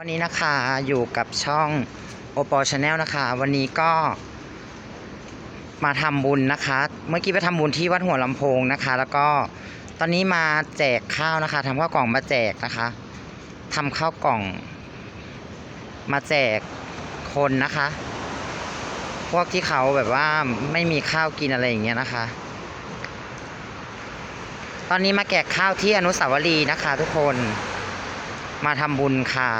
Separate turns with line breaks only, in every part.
วันนี้นะคะอยู่กับช่องโอปอชาแนลนะคะ วันนี้ก็มาทำบุญนะคะ เมื่อกี้ไปทำบุญที่วัดหัวลำโพงนะคะ แล้วก็ตอนนี้มาแจกข้าวนะคะทำข้าวกล่องมาแจกนะคะทำข้าวกล่อง มาแจกคนนะคะ พวกที่เขาแบบว่าไม่มีข้าวกินอะไรอย่างเงี้ยนะคะ ตอนนี้มาแจกข้าวที่อนุสาวรีย์นะคะ ทุกคน มาทำบุญค่ะ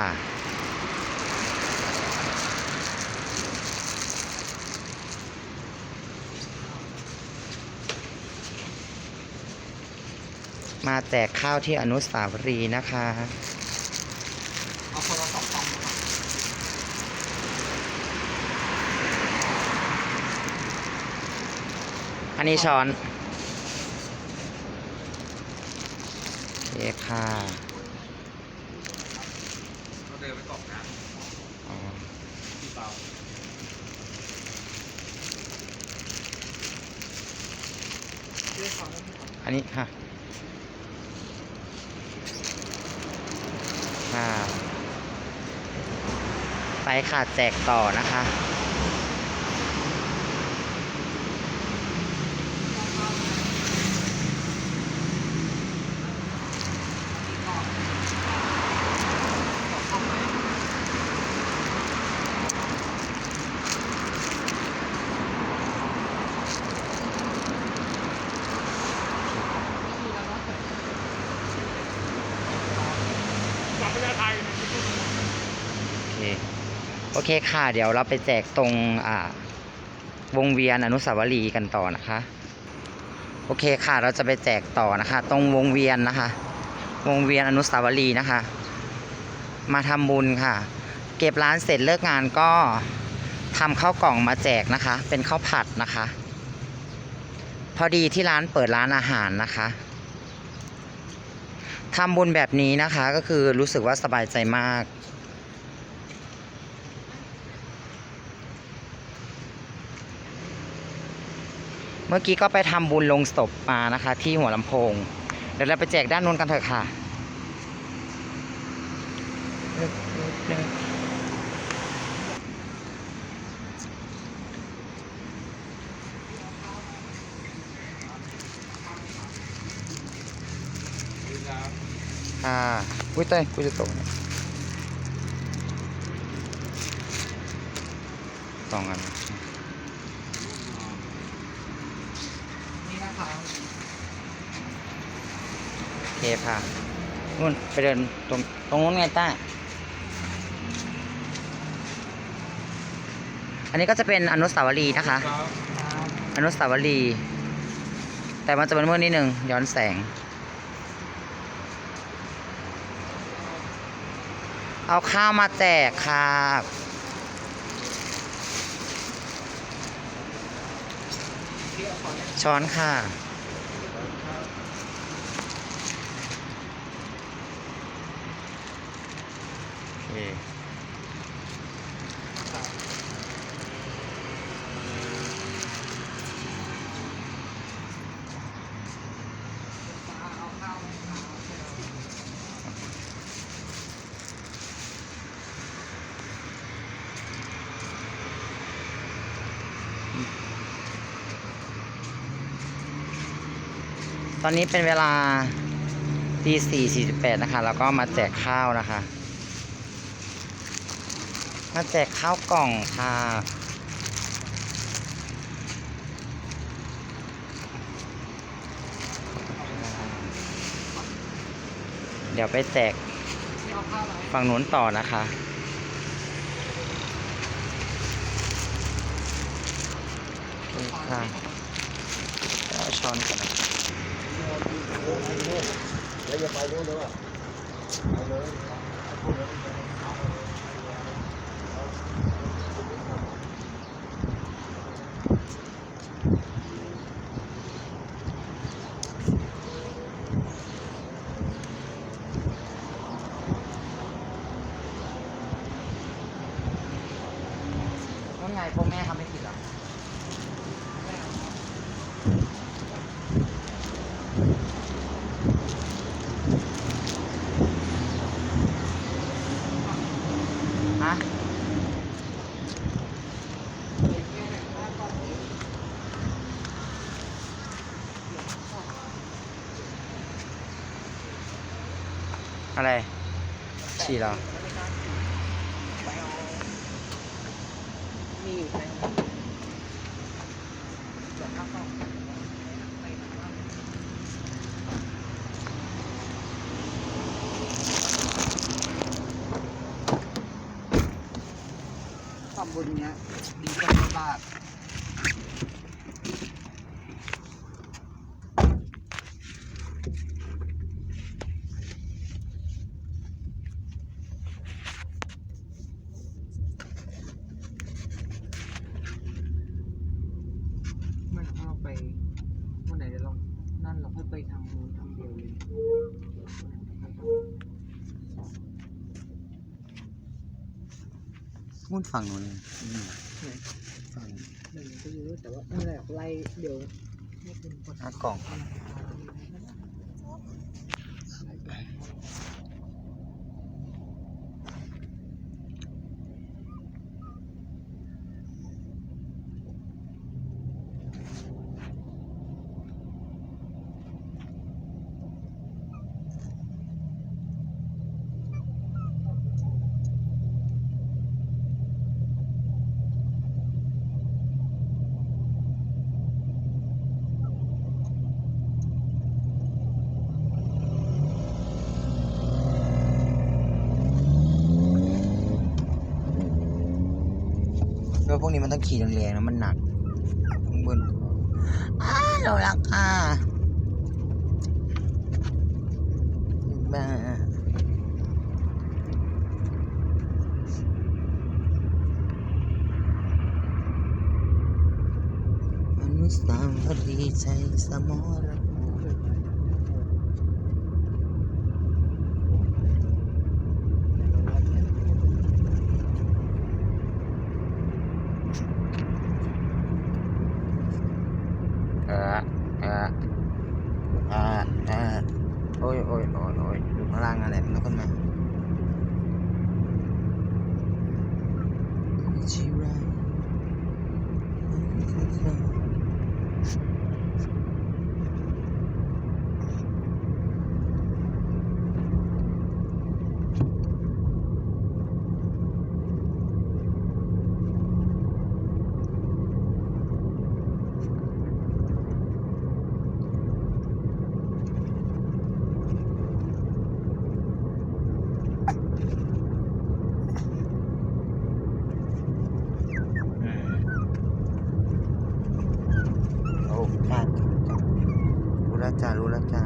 มาแจกข้าวที่อนุสาวรีย์นะคะ
เอาคนละสองกล่อง
อันนี้ช้อน โอเคค่ะ
เราเดินไปกล่องน้
อ๋อำ
พี่เปา
อันนี้ค่ะค่ะไปค่ะแจกต่อนะคะ
กลับไปไทย
โอเค โอ เคค่ะ เดี๋ยวเราไปแจกตรงอ่าวงเวียนอนุสาวรีย์กันต่อนะคะ โอเคค่ะเราจะไปแจกต่อนะคะ ตรงวงเวียนนะคะ วงเวียนอนุสาวรีย์นะคะ มาทำบุญค่ะ เก็บร้านเสร็จเลิกงานก็ทำข้าวกล่องมาแจกนะคะ เป็นข้าวผัดนะคะ พอดีที่ร้านเปิดร้านอาหารนะคะทำบุญแบบนี้นะคะก็คือรู้สึกว่าสบายใจมาก เมื่อกี้ก็ไปทำบุญลงศพมานะคะ ที่หัวลำโพง เดี๋ยวเราไปแจกด้านนู้นกันเถอะค่ะค่ะอุ้ยเต้ยกูจะตกสองอัน
นะคะ
โอ เคค่ะนู่นไปเดินตรงตรงนู้นไงต้าอันนี้ก็จะเป็นอนุสาวรีย์นะคะ
ครับ
อนุสาวรีย์แต่มันจะเป็นมืดนิดนึงย้อนแสง เอาข้าวมาแจกค่ะช้อนค่ะ เคตอนนี้เป็นเวลาตีสี่สี่สิบแปดนะคะ แล้วก็มาแจกข้าวนะคะ มาแจกข้าวกล่องค่ะ เดี๋ยวไปแจกฝั่งนู้นต่อนะคะ ค่ะเอาช้อนก่อนนะ
แล้วจะไปรู้หรือเล่าไปเลยพูดแล้ว
นั่นไงพวกแม่ทำไม่ผิดหรอ ฮะอะไร ฉี่เหรอ
มีอยู่ในเดี๋ยวข้าวกล่องไปข้างล่าง ความ บนเนี้ยดีกว่าในบาก ไม่หรอกถ้าเราไปวันไหนเดี๋ยวเรานั่นเราค่อยไปทางนู้นทางเดียวเลย
มุ่นฝั่งนู้นเลย
ไหน
ฝั่ง
หนึ่งก็เยอะแต่ว่าไม่เป็นไรหรอกไล่เดี๋ยวให้คุณกด
หากล่อง ถพวกนี้มันต้องขี่แรงๆนะมันหนักข้างบนอ้าเรารักค่ะบ้าอนุสาวรีย์ใจสมรภูมิเออเออเออเออโอ้ยโอ้ยโอ้ยโอ้ยอยู่ข้างล่างอะไรมันลุกขึ้นมาชีไรอืมโอ้จ้ารู้แล้ว จ้ารู้แล้วจ้า